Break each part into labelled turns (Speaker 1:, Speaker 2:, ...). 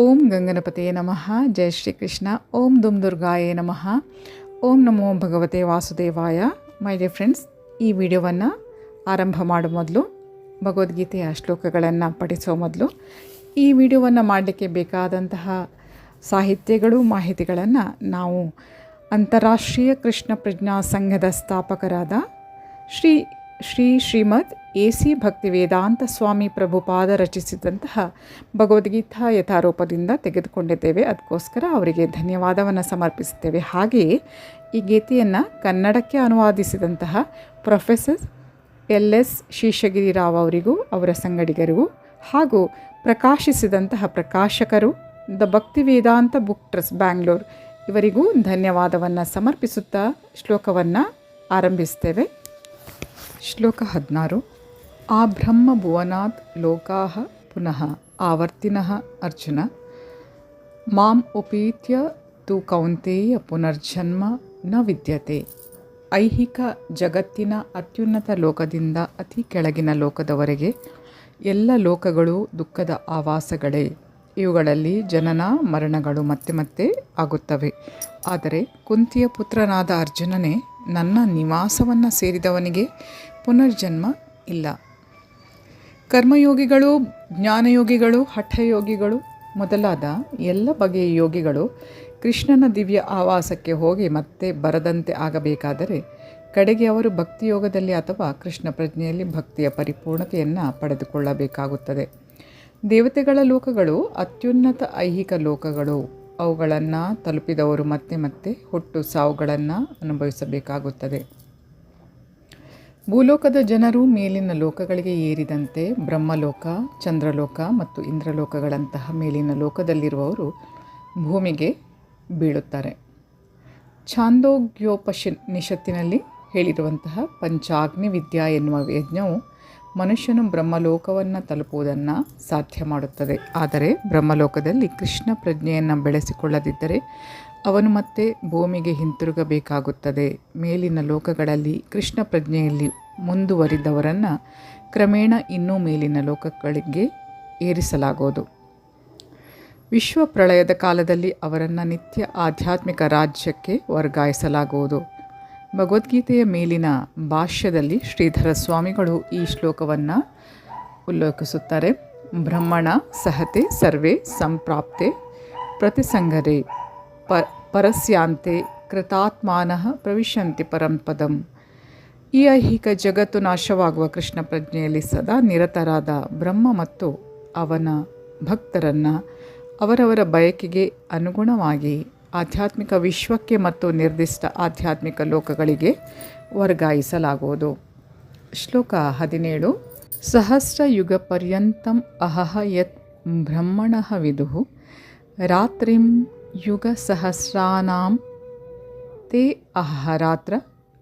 Speaker 1: ಓಂ ಗಂಗನಪತಿಯೇ ನಮಃ. ಜಯ ಶ್ರೀಕೃಷ್ಣ. ಓಂ ದುಮ್ ದುರ್ಗಾಯೇ ನಮಃ. ಓಂ ನಮೋ ಭಗವತೆ ವಾಸುದೇವಾಯ. ಮೈ ಡಿಯರ್ ಫ್ರೆಂಡ್ಸ್, ಈ ವಿಡಿಯೋವನ್ನು ಆರಂಭ ಮಾಡೋ ಮೊದಲು, ಭಗವದ್ಗೀತೆಯ ಶ್ಲೋಕಗಳನ್ನು ಪಠಿಸೋ ಮೊದಲು, ಈ ವಿಡಿಯೋವನ್ನು ಮಾಡಲಿಕ್ಕೆ ಬೇಕಾದಂತಹ ಸಾಹಿತ್ಯಗಳು, ಮಾಹಿತಿಗಳನ್ನು ನಾವು ಅಂತಾರಾಷ್ಟ್ರೀಯ ಕೃಷ್ಣ ಪ್ರಜ್ಞಾ ಸಂಘದ ಸ್ಥಾಪಕರಾದ ಶ್ರೀ ಶ್ರೀ ಶ್ರೀಮದ್ ಎ ಸಿ ಭಕ್ತಿ ವೇದಾಂತ ಸ್ವಾಮಿ ಪ್ರಭುಪಾದ ರಚಿಸಿದಂತಹ ಭಗವದ್ಗೀತಾ ಯಥಾರೂಪದಿಂದ ತೆಗೆದುಕೊಂಡಿದ್ದೇವೆ. ಅದಕ್ಕೋಸ್ಕರ ಅವರಿಗೆ ಧನ್ಯವಾದವನ್ನು ಸಮರ್ಪಿಸುತ್ತೇವೆ. ಹಾಗೆಯೇ ಈ ಗೀತೆಯನ್ನು ಕನ್ನಡಕ್ಕೆ ಅನುವಾದಿಸಿದಂತಹ professor L S Sheshagiri Rao ಅವರಿಗೂ, ಅವರ ಸಂಗಡಿಗರಿಗೂ ಹಾಗೂ ಪ್ರಕಾಶಿಸಿದಂತಹ ಪ್ರಕಾಶಕರು, ದ ಭಕ್ತಿ ವೇದಾಂತ ಬುಕ್ ಟ್ರಸ್ಟ್ ಬ್ಯಾಂಗ್ಳೂರ್ ಇವರಿಗೂ ಧನ್ಯವಾದವನ್ನು ಸಮರ್ಪಿಸುತ್ತಾ ಶ್ಲೋಕವನ್ನು ಆರಂಭಿಸ್ತೇವೆ ಶ್ಲೋಕ ಹದಿನಾರು. ಆ ಬ್ರಹ್ಮ ಭುವನಾತ್ ಲೋಕಾ ಪುನಃ ಆವರ್ತಿನಃ ಅರ್ಜುನ. ಮಾಂ ಉಪೀತ್ಯ ತು ಕೌಂತೇಯ ಪುನರ್ಜನ್ಮ ನ ವಿದ್ಯತೆ. ಐಹಿಕ ಜಗತ್ತಿನ ಅತ್ಯುನ್ನತ ಲೋಕದಿಂದ ಅತಿ ಕೆಳಗಿನ ಲೋಕದವರೆಗೆ ಎಲ್ಲ ಲೋಕಗಳು ದುಃಖದ ಆವಾಸಗಳೇ. ಇವುಗಳಲ್ಲಿ ಜನನ, ಮರಣಗಳು ಮತ್ತೆ ಮತ್ತೆ ಆಗುತ್ತವೆ. ಆದರೆ ಕುಂತಿಯ ಪುತ್ರನಾದ ಅರ್ಜುನನೇ ನನ್ನ ನಿವಾಸವನ್ನು ಸೇರಿದವನಿಗೆ ಪುನರ್ಜನ್ಮ ಇಲ್ಲ. ಕರ್ಮಯೋಗಿಗಳು, ಜ್ಞಾನಯೋಗಿಗಳು, ಹಠಯೋಗಿಗಳು ಮೊದಲಾದ ಎಲ್ಲ ಬಗೆಯ ಯೋಗಿಗಳು ಕೃಷ್ಣನ ದಿವ್ಯ ಆವಾಸಕ್ಕೆ ಹೋಗಿ ಮತ್ತೆ ಬರದಂತೆ ಆಗಬೇಕಾದರೆ ಕಡೆಗೆ ಅವರು ಭಕ್ತಿಯೋಗದಲ್ಲಿ ಅಥವಾ ಕೃಷ್ಣ ಪ್ರಜ್ಞೆಯಲ್ಲಿ ಭಕ್ತಿಯ ಪರಿಪೂರ್ಣತೆಯನ್ನು ಪಡೆದುಕೊಳ್ಳಬೇಕಾಗುತ್ತದೆ. ದೇವತೆಗಳ ಲೋಕಗಳು ಅತ್ಯುನ್ನತ ಐಹಿಕ ಲೋಕಗಳು. ಅವುಗಳನ್ನು ತಲುಪಿದವರು ಮತ್ತೆ ಮತ್ತೆ ಹುಟ್ಟು ಸಾವುಗಳನ್ನು ಅನುಭವಿಸಬೇಕಾಗುತ್ತದೆ. ಭೂಲೋಕದ ಜನರು ಮೇಲಿನ ಲೋಕಗಳಿಗೆ ಏರಿದಂತೆ ಬ್ರಹ್ಮಲೋಕ, ಚಂದ್ರಲೋಕ ಮತ್ತು ಇಂದ್ರಲೋಕಗಳಂತಹ ಮೇಲಿನ ಲೋಕದಲ್ಲಿರುವವರು ಭೂಮಿಗೆ ಬೀಳುತ್ತಾರೆ. ಛಾಂದೋಗ್ಯೋಪಶಿ ನಿಷತ್ತಿನಲ್ಲಿ ಹೇಳಿರುವಂತಹ ಪಂಚಾಗ್ನಿ ವಿದ್ಯಾ ಎನ್ನುವ ಯಜ್ಞವು ಮನುಷ್ಯನು ಬ್ರಹ್ಮಲೋಕವನ್ನು ತಲುಪುವುದನ್ನು ಸಾಧ್ಯ ಮಾಡುತ್ತದೆ. ಆದರೆ ಬ್ರಹ್ಮಲೋಕದಲ್ಲಿ ಕೃಷ್ಣ ಪ್ರಜ್ಞೆಯನ್ನು ಬೆಳೆಸಿಕೊಳ್ಳದಿದ್ದರೆ ಅವನು ಮತ್ತೆ ಭೂಮಿಗೆ ಹಿಂತಿರುಗಬೇಕಾಗುತ್ತದೆ. ಮೇಲಿನ ಲೋಕಗಳಲ್ಲಿ ಕೃಷ್ಣ ಪ್ರಜ್ಞೆಯಲ್ಲಿ ಮುಂದುವರಿದವರನ್ನು ಕ್ರಮೇಣ ಇನ್ನೂ ಮೇಲಿನ ಲೋಕಗಳಿಗೆ ಏರಿಸಲಾಗುವುದು. ವಿಶ್ವ ಪ್ರಳಯದ ಕಾಲದಲ್ಲಿ ಅವರನ್ನು ನಿತ್ಯ ಆಧ್ಯಾತ್ಮಿಕ ರಾಜ್ಯಕ್ಕೆ ವರ್ಗಾಯಿಸಲಾಗುವುದು. ಭಗವದ್ಗೀತೆಯ ಮೇಲಿನ ಭಾಷ್ಯದಲ್ಲಿ ಶ್ರೀಧರ ಸ್ವಾಮಿಗಳು ಈ ಶ್ಲೋಕವನ್ನು ಉಲ್ಲೇಖಿಸುತ್ತಾರೆ. ಬ್ರಹ್ಮಣ, ಸಹತೆ, ಸರ್ವೇ, ಸಂಪ್ರಾಪ್ತೆ, ಪ್ರತಿಸಂಗರೆ. ಪರಸ್ಯಾಂತೆ ಕೃತಾತ್ಮಾನಃ ಪ್ರವಿಶಂತಿ ಪರಂಪದಂ ಈ ಐಹಿಕ ಜಗತ್ತು ನಾಶವಾಗುವ ಕೃಷ್ಣ ಪ್ರಜ್ಞೆಯಲ್ಲಿ ಸದಾ ನಿರತರಾದ ಬ್ರಹ್ಮ ಮತ್ತು ಅವನ ಭಕ್ತರನ್ನು ಅವರವರ ಬಯಕೆಗೆ ಅನುಗುಣವಾಗಿ ಆಧ್ಯಾತ್ಮಿಕ ವಿಶ್ವಕ್ಕೆ ಮತ್ತು ನಿರ್ದಿಷ್ಟ ಆಧ್ಯಾತ್ಮಿಕ ಲೋಕಗಳಿಗೆ ವರ್ಗಾಯಿಸಲಾಗುವುದು. ಶ್ಲೋಕ ಹದಿನೇಳು. ಸಹಸ್ರಯುಗ ಪರ್ಯಂತಂ ಅಹಹ ಯತ್ ಬ್ರಹ್ಮಣ ವಿದು. ರಾತ್ರಿಂ ಸಹಸ್ರಾನಾಂ ತೇ ಅಹರಾತ್ರ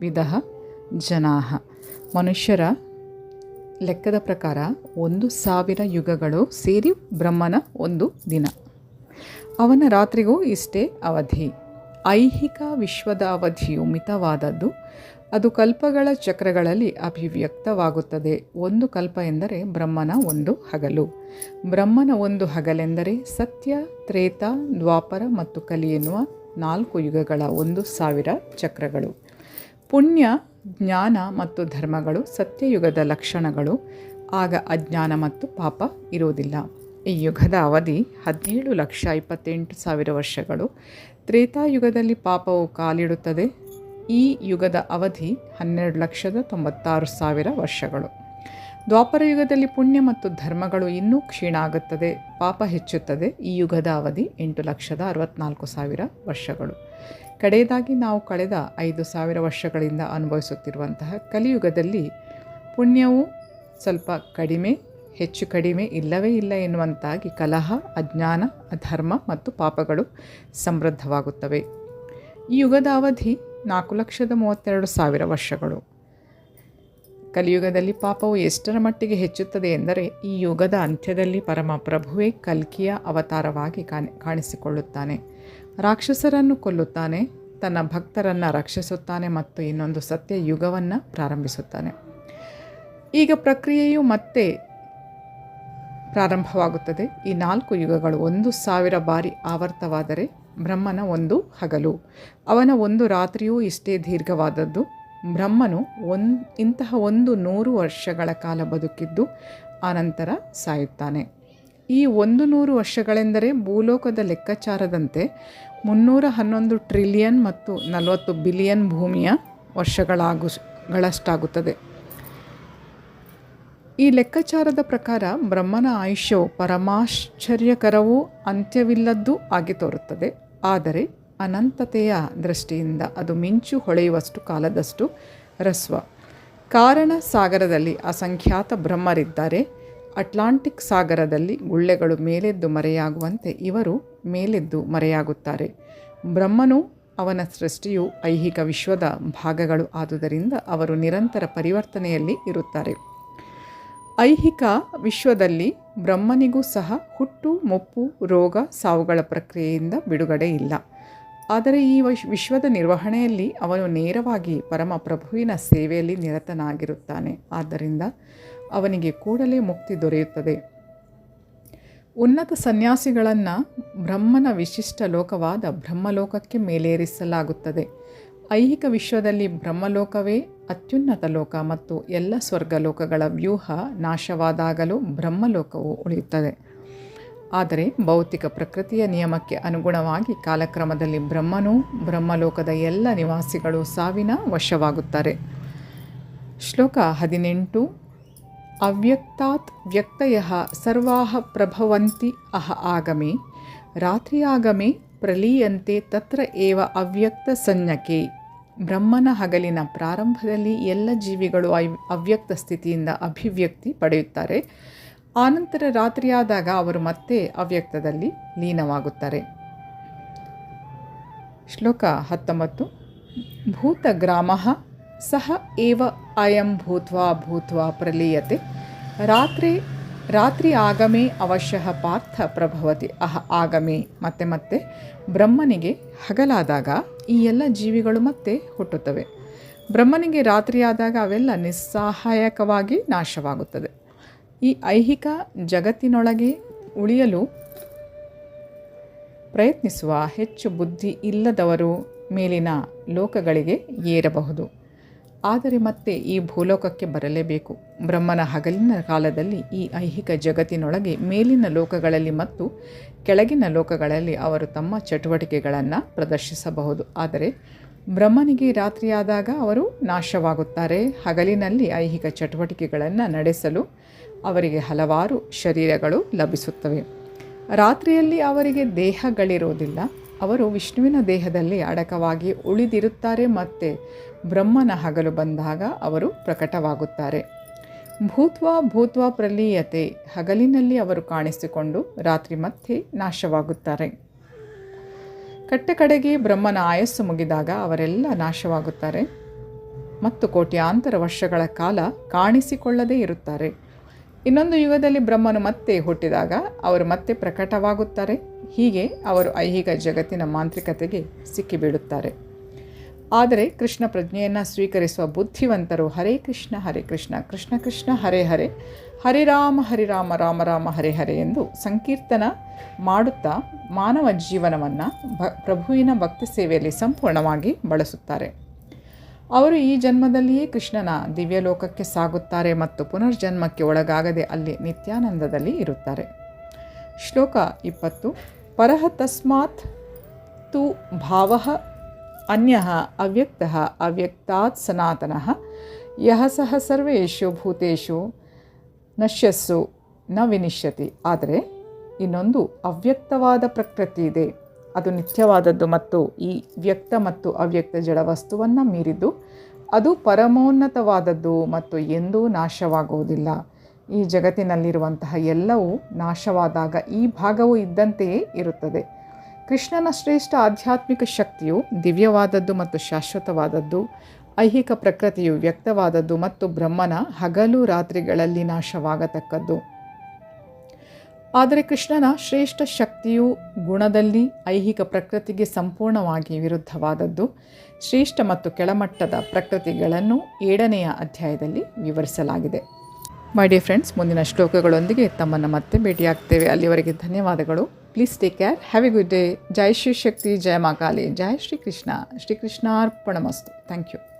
Speaker 1: ವಿಧ ಜನಾ ಮನುಷ್ಯರ ಲೆಕ್ಕದ ಪ್ರಕಾರ ಒಂದು ಸಾವಿರ ಯುಗಗಳು ಸೇರಿ ಬ್ರಹ್ಮನ ಒಂದು ದಿನ। ಅವನ ರಾತ್ರಿಗೂ ಇಷ್ಟೇ ಅವಧಿ। ಐಹಿಕ ವಿಶ್ವದ ಅವಧಿಯು ಮಿತವಾದದ್ದು। ಅದು ಕಲ್ಪಗಳ ಚಕ್ರಗಳಲ್ಲಿ ಅಭಿವ್ಯಕ್ತವಾಗುತ್ತದೆ. ಒಂದು ಕಲ್ಪ ಎಂದರೆ ಬ್ರಹ್ಮನ ಒಂದು ಹಗಲು. ಬ್ರಹ್ಮನ ಒಂದು ಹಗಲೆಂದರೆ ಸತ್ಯ, ತ್ರೇತ, ದ್ವಾಪರ ಮತ್ತು ಕಲಿ ಎನ್ನುವ ನಾಲ್ಕು ಯುಗಗಳ ಒಂದು ಸಾವಿರ ಚಕ್ರಗಳು. ಪುಣ್ಯ, ಜ್ಞಾನ ಮತ್ತು ಧರ್ಮಗಳು ಸತ್ಯಯುಗದ ಲಕ್ಷಣಗಳು. ಆಗ ಅಜ್ಞಾನ ಮತ್ತು ಪಾಪ ಇರುವುದಿಲ್ಲ. ಈ ಯುಗದ ಅವಧಿ ಹದಿನೇಳು ಲಕ್ಷ ಇಪ್ಪತ್ತೆಂಟು ಸಾವಿರ ವರ್ಷಗಳು. ತ್ರೇತಾಯುಗದಲ್ಲಿ ಪಾಪವು ಕಾಲಿಡುತ್ತದೆ. ಈ ಯುಗದ ಅವಧಿ ಹನ್ನೆರಡು ಲಕ್ಷದ ತೊಂಬತ್ತಾರು ಸಾವಿರ ವರ್ಷಗಳು. ದ್ವಾಪರ ಯುಗದಲ್ಲಿ ಪುಣ್ಯ ಮತ್ತು ಧರ್ಮಗಳು ಇನ್ನೂ ಕ್ಷೀಣ ಆಗುತ್ತದೆ, ಪಾಪ ಹೆಚ್ಚುತ್ತದೆ. ಈ ಯುಗದ ಅವಧಿ ಎಂಟು ಲಕ್ಷದ ಅರವತ್ನಾಲ್ಕು ಸಾವಿರ ವರ್ಷಗಳು. ಕಡೆಯದಾಗಿ ನಾವು ಕಳೆದ ಐದು ಸಾವಿರ ವರ್ಷಗಳಿಂದ ಅನುಭವಿಸುತ್ತಿರುವಂತಹ ಕಲಿಯುಗದಲ್ಲಿ ಪುಣ್ಯವು ಸ್ವಲ್ಪ ಕಡಿಮೆ, ಹೆಚ್ಚು ಕಡಿಮೆ ಇಲ್ಲವೇ ಇಲ್ಲ ಎನ್ನುವಂತಾಗಿ ಕಲಹ, ಅಜ್ಞಾನ, ಅಧರ್ಮ ಮತ್ತು ಪಾಪಗಳು ಸಮೃದ್ಧವಾಗುತ್ತವೆ. ಈ ಯುಗದ ಅವಧಿ ನಾಲ್ಕು ಲಕ್ಷದ ಮೂವತ್ತೆರಡು ಸಾವಿರ ವರ್ಷಗಳು. ಕಲಿಯುಗದಲ್ಲಿ ಪಾಪವು ಎಷ್ಟರ ಮಟ್ಟಿಗೆ ಹೆಚ್ಚುತ್ತದೆ ಎಂದರೆ ಈ ಯುಗದ ಅಂತ್ಯದಲ್ಲಿ ಪರಮ ಪ್ರಭುವೇ ಕಲ್ಕಿಯ ಅವತಾರವಾಗಿ ಕಾಣಿ, ಕಾಣಿಸಿಕೊಳ್ಳುತ್ತಾನೆ. ರಾಕ್ಷಸರನ್ನು ಕೊಲ್ಲುತ್ತಾನೆ, ತನ್ನ ಭಕ್ತರನ್ನು ರಕ್ಷಿಸುತ್ತಾನೆ ಮತ್ತು ಇನ್ನೊಂದು ಸತ್ಯ ಯುಗವನ್ನು ಪ್ರಾರಂಭಿಸುತ್ತಾನೆ. ಈಗ ಪ್ರಕ್ರಿಯೆಯು ಮತ್ತೆ ಪ್ರಾರಂಭವಾಗುತ್ತದೆ. ಈ ನಾಲ್ಕು ಯುಗಗಳು ಒಂದು ಸಾವಿರ ಬಾರಿ ಆವರ್ತವಾದರೆ ಬ್ರಹ್ಮನ ಒಂದು ಹಗಲು. ಅವನ ಒಂದು ರಾತ್ರಿಯೂ ಇಷ್ಟೇ ದೀರ್ಘವಾದದ್ದು. ಬ್ರಹ್ಮನು ಒನ್, ಇಂತಹ ಒಂದು ನೂರು ವರ್ಷಗಳ ಕಾಲ ಬದುಕಿದ್ದು ಆನಂತರ ಸಾಯುತ್ತಾನೆ. ಈ ಒಂದು ನೂರು ವರ್ಷಗಳೆಂದರೆ ಭೂಲೋಕದ ಲೆಕ್ಕಾಚಾರದಂತೆ ಮುನ್ನೂರ ಹನ್ನೊಂದು ಟ್ರಿಲಿಯನ್ ಮತ್ತು ನಲವತ್ತು ಬಿಲಿಯನ್ ಭೂಮಿಯ ವರ್ಷಗಳಾಗು, ಗಳಷ್ಟಾಗುತ್ತದೆ. ಈ ಲೆಕ್ಕಾಚಾರದ ಪ್ರಕಾರ ಬ್ರಹ್ಮನ ಆಯುಷ್ಯವು ಪರಮಾಶ್ಚರ್ಯಕರವೂ ಅಂತ್ಯವಿಲ್ಲದ್ದೂ ಆಗಿ ತೋರುತ್ತದೆ. ಆದರೆ ಅನಂತತೆಯ ದೃಷ್ಟಿಯಿಂದ ಅದು ಮಿಂಚು ಹೊಳೆಯುವಷ್ಟು ಕಾಲದಷ್ಟು ರಸ್ವ. ಕಾರಣ ಸಾಗರದಲ್ಲಿ ಅಸಂಖ್ಯಾತ ಬ್ರಹ್ಮರಿದ್ದಾರೆ. ಅಟ್ಲಾಂಟಿಕ್ ಸಾಗರದಲ್ಲಿ ಗುಳ್ಳೆಗಳು ಮೇಲೆದ್ದು ಮರೆಯಾಗುವಂತೆ ಇವರು ಮೇಲೆದ್ದು ಮರೆಯಾಗುತ್ತಾರೆ. ಬ್ರಹ್ಮನು ಅವನ ಸೃಷ್ಟಿಯು ಐಹಿಕ ವಿಶ್ವದ ಭಾಗಗಳು ಆದುದರಿಂದ ಅವರು ನಿರಂತರ ಪರಿವರ್ತನೆಯಲ್ಲಿ ಇರುತ್ತಾರೆ. ಐಹಿಕ ವಿಶ್ವದಲ್ಲಿ ಬ್ರಹ್ಮನಿಗೂ ಸಹ ಹುಟ್ಟು, ಮುಪ್ಪು, ರೋಗ ಸಾವುಗಳ ಪ್ರಕ್ರಿಯೆಯಿಂದ ಬಿಡುಗಡೆ ಇಲ್ಲ. ಆದರೆ ಈ ವಶ್, ವಿಶ್ವದ ನಿರ್ವಹಣೆಯಲ್ಲಿ ಅವನು ನೇರವಾಗಿ ಪರಮ ಪ್ರಭುವಿನ ಸೇವೆಯಲ್ಲಿ ನಿರತನಾಗಿರುತ್ತಾನೆ. ಆದ್ದರಿಂದ ಅವನಿಗೆ ಕೂಡಲೇ ಮುಕ್ತಿ ದೊರೆಯುತ್ತದೆ. ಉನ್ನತ ಸನ್ಯಾಸಿಗಳನ್ನು ಬ್ರಹ್ಮನ ವಿಶಿಷ್ಟ ಲೋಕವಾದ ಬ್ರಹ್ಮಲೋಕಕ್ಕೆ ಮೇಲೇರಿಸಲಾಗುತ್ತದೆ. ಐಹಿಕ ವಿಶ್ವದಲ್ಲಿ ಬ್ರಹ್ಮಲೋಕವೇ ಅತ್ಯುನ್ನತ ಲೋಕ ಮತ್ತು ಎಲ್ಲ ಸ್ವರ್ಗಲೋಕಗಳ ವ್ಯೂಹ ನಾಶವಾದಾಗಲೂ ಬ್ರಹ್ಮಲೋಕವು ಉಳಿಯುತ್ತದೆ. ಆದರೆ ಭೌತಿಕ ಪ್ರಕೃತಿಯ ನಿಯಮಕ್ಕೆ ಅನುಗುಣವಾಗಿ ಕಾಲಕ್ರಮದಲ್ಲಿ ಬ್ರಹ್ಮನೂ ಬ್ರಹ್ಮಲೋಕದ ಎಲ್ಲ ನಿವಾಸಿಗಳು ಸಾವಿನ ವಶವಾಗುತ್ತಾರೆ. ಶ್ಲೋಕ ಹದಿನೆಂಟು, ಅವ್ಯಕ್ತಾತ್ ವ್ಯಕ್ತಯ ಸರ್ವಾಹ ಪ್ರಭವಂತಿ ಅಹ ಆಗಮೆ, ರಾತ್ರಿಯಾಗಮೆ ಪ್ರಲೀಯಂತೆ ತತ್ರ ಏವ ಅವ್ಯಕ್ತ ಸಂಜ್ಞಕೆ. ಬ್ರಹ್ಮನ ಹಗಲಿನ ಪ್ರಾರಂಭದಲ್ಲಿ ಎಲ್ಲ ಜೀವಿಗಳು ಅವ್ಯಕ್ತ ಸ್ಥಿತಿಯಿಂದ ಅಭಿವ್ಯಕ್ತಿ ಪಡೆಯುತ್ತಾರೆ. ಆನಂತರ ರಾತ್ರಿಯಾದಾಗ ಅವರು ಮತ್ತೆ ಅವ್ಯಕ್ತದಲ್ಲಿ ಲೀನವಾಗುತ್ತಾರೆ. ಶ್ಲೋಕ ಹತ್ತೊಂಬತ್ತು. ಭೂತಗ್ರಾಮ ಸಹ ಏವ ಅಯಂ ಭೂತ್ವಾ ಭೂತ್ವಾ ಪ್ರಲೀಯತೆ. ರಾತ್ರಿ ರಾತ್ರಿ ಆಗಮೇ ಅವಶ್ಯ ಪಾರ್ಥ ಪ್ರಭವತಿ. ಅಹ, ಆಗಮೇ. ಮತ್ತೆ ಮತ್ತೆ ಬ್ರಹ್ಮನಿಗೆ ಹಗಲಾದಾಗ ಈ ಎಲ್ಲ ಜೀವಿಗಳು ಮತ್ತೆ ಹುಟ್ಟುತ್ತವೆ. ಬ್ರಹ್ಮನಿಗೆ ರಾತ್ರಿಯಾದಾಗ ಅವೆಲ್ಲ ನಿಸ್ಸಹಾಯಕವಾಗಿ ನಾಶವಾಗುತ್ತದೆ. ಈ ಐಹಿಕ ಜಗತ್ತಿನೊಳಗೆ ಉಳಿಯಲು ಪ್ರಯತ್ನಿಸುವ ಹೆಚ್ಚು ಬುದ್ಧಿ ಇಲ್ಲದವರು ಮೇಲಿನ ಲೋಕಗಳಿಗೆ ಏರಬಹುದು. ಆದರೆ ಮತ್ತೆ ಈ ಭೂಲೋಕಕ್ಕೆ ಬರಲೇಬೇಕು. ಬ್ರಹ್ಮನ ಹಗಲಿನ ಕಾಲದಲ್ಲಿ ಈ ಐಹಿಕ ಜಗತ್ತಿನೊಳಗೆ ಮೇಲಿನ ಲೋಕಗಳಲ್ಲಿ ಮತ್ತು ಕೆಳಗಿನ ಲೋಕಗಳಲ್ಲಿ ಅವರು ತಮ್ಮ ಚಟುವಟಿಕೆಗಳನ್ನು ಪ್ರದರ್ಶಿಸಬಹುದು. ಆದರೆ ಬ್ರಹ್ಮನಿಗೆ ರಾತ್ರಿಯಾದಾಗ ಅವರು ನಾಶವಾಗುತ್ತಾರೆ. ಹಗಲಿನಲ್ಲಿ ಐಹಿಕ ಚಟುವಟಿಕೆಗಳನ್ನು ನಡೆಸಲು ಅವರಿಗೆ ಹಲವಾರು ಶರೀರಗಳು ಲಭಿಸುತ್ತವೆ. ರಾತ್ರಿಯಲ್ಲಿ ಅವರಿಗೆ ದೇಹಗಳಿರುವುದಿಲ್ಲ. ಅವರು ವಿಷ್ಣುವಿನ ದೇಹದಲ್ಲಿ ಅಡಕವಾಗಿ ಉಳಿದಿರುತ್ತಾರೆ ಮತ್ತು ಬ್ರಹ್ಮನ ಹಗಲು ಬಂದಾಗ ಅವರು ಪ್ರಕಟವಾಗುತ್ತಾರೆ. ಭೂತ್ವ ಭೂತ್ವ ಪ್ರಲೀಯತೆ ಹಗಲಿನಲ್ಲಿ ಅವರು ಕಾಣಿಸಿಕೊಂಡು ರಾತ್ರಿ ಮತ್ತೆ ನಾಶವಾಗುತ್ತಾರೆ. ಕಟ್ಟ ಕಡೆಗೆ ಬ್ರಹ್ಮನ ಆಯಸ್ಸು ಮುಗಿದಾಗ ಅವರೆಲ್ಲ ನಾಶವಾಗುತ್ತಾರೆ ಮತ್ತು ಕೋಟ್ಯಾಂತರ ವರ್ಷಗಳ ಕಾಲ ಕಾಣಿಸಿಕೊಳ್ಳದೇ ಇರುತ್ತಾರೆ. ಇನ್ನೊಂದು ಯುಗದಲ್ಲಿ ಬ್ರಹ್ಮನು ಮತ್ತೆ ಹುಟ್ಟಿದಾಗ ಅವರು ಮತ್ತೆ ಪ್ರಕಟವಾಗುತ್ತಾರೆ. ಹೀಗೆ ಅವರು ಐಹಿಕ ಜಗತ್ತಿನ ಮಾಂತ್ರಿಕತೆಗೆ ಸಿಕ್ಕಿಬೀಳುತ್ತಾರೆ. ಆದರೆ ಕೃಷ್ಣ ಪ್ರಜ್ಞೆಯನ್ನು ಸ್ವೀಕರಿಸುವ ಬುದ್ಧಿವಂತರು ಹರೇ ಕೃಷ್ಣ ಹರೇ ಕೃಷ್ಣ ಕೃಷ್ಣ ಕೃಷ್ಣ, ಹರೇ ಹರೇ ಹರಿರಾಮ ಹರಿರಾಮ ರಾಮ ರಾಮ, ಹರೇ ಹರೇ ಎಂದು ಸಂಕೀರ್ತನ ಮಾಡುತ್ತಾ ಮಾನವ ಜೀವನವನ್ನು ಭ, ಪ್ರಭುವಿನ ಭಕ್ತಿ ಸೇವೆಯಲ್ಲಿ ಸಂಪೂರ್ಣವಾಗಿ ಬಳಸುತ್ತಾರೆ. ಅವರು ಈ ಜನ್ಮದಲ್ಲಿಯೇ ಕೃಷ್ಣನ ದಿವ್ಯಲೋಕಕ್ಕೆ ಸಾಗುತ್ತಾರೆ ಮತ್ತು ಪುನರ್ಜನ್ಮಕ್ಕೆ ಒಳಗಾಗದೆ ಅಲ್ಲಿ ನಿತ್ಯಾನಂದದಲ್ಲಿ ಇರುತ್ತಾರೆ. ಶ್ಲೋಕ ಇಪ್ಪತ್ತು. ಪರಹ ತಸ್ಮಾತ್ ತು ಭಾವ ಅನ್ಯ ಅವ್ಯಕ್ತ ಅವ್ಯಕ್ತಾತ್ ಸನಾತನ ಯಹ ಸಹ ಸರ್ವೇಷು ಭೂತೇಶು ನಶ್ಯಸ್ಸು ನ ವಿನಿಶ್ಯತಿ. ಆದರೆ ಇನ್ನೊಂದು ಅವ್ಯಕ್ತವಾದ ಪ್ರಕೃತಿ ಇದೆ. ಅದು ನಿತ್ಯವಾದದ್ದು ಮತ್ತು ಈ ವ್ಯಕ್ತ ಮತ್ತು ಅವ್ಯಕ್ತ ಜಡ ವಸ್ತುವನ್ನು ಮೀರಿದ್ದು, ಅದು ಪರಮೋನ್ನತವಾದದ್ದು ಮತ್ತು ಎಂದೂ ನಾಶವಾಗುವುದಿಲ್ಲ. ಈ ಜಗತ್ತಿನಲ್ಲಿರುವಂತಹ ಎಲ್ಲವೂ ನಾಶವಾದಾಗ ಈ ಭಾಗವು ಇದ್ದಂತೆಯೇ ಇರುತ್ತದೆ. ಕೃಷ್ಣನ ಶ್ರೇಷ್ಠ ಆಧ್ಯಾತ್ಮಿಕ ಶಕ್ತಿಯು ದಿವ್ಯವಾದದ್ದು ಮತ್ತು ಶಾಶ್ವತವಾದದ್ದು, ಐಹಿಕ ಪ್ರಕೃತಿಯು ವ್ಯಕ್ತವಾದದ್ದು ಮತ್ತು ಬ್ರಹ್ಮನ ಹಗಲು ರಾತ್ರಿಗಳಲ್ಲಿ ನಾಶವಾಗತಕ್ಕದ್ದು. ಆದರೆ ಕೃಷ್ಣನ ಶ್ರೇಷ್ಠ ಶಕ್ತಿಯು ಗುಣದಲ್ಲಿ ಐಹಿಕ ಪ್ರಕೃತಿಗೆ ಸಂಪೂರ್ಣವಾಗಿ ವಿರುದ್ಧವಾದದ್ದು. ಶ್ರೇಷ್ಠ ಮತ್ತು ಕೆಳಮಟ್ಟದ ಪ್ರಕೃತಿಗಳನ್ನು ಏಳನೆಯ ಅಧ್ಯಾಯದಲ್ಲಿ ವಿವರಿಸಲಾಗಿದೆ. ಮೈ ಡಿಯರ್ ಫ್ರೆಂಡ್ಸ್ ಮುಂದಿನ ಶ್ಲೋಕಗಳೊಂದಿಗೆ ತಮ್ಮನ್ನು ಮತ್ತೆ ಭೇಟಿಯಾಗ್ತೇವೆ. ಅಲ್ಲಿವರೆಗೆ ಧನ್ಯವಾದಗಳು. Please take care have a good day ಜೈ ಶ್ರೀ ಶಕ್ತಿ. ಜಯ ಮಾ ಕಾಲಿ. ಜೈ ಶ್ರೀ ಕೃಷ್ಣ. ಶ್ರೀ ಕೃಷ್ಣಾರ್ಪಣಮಸ್ತು. Thank you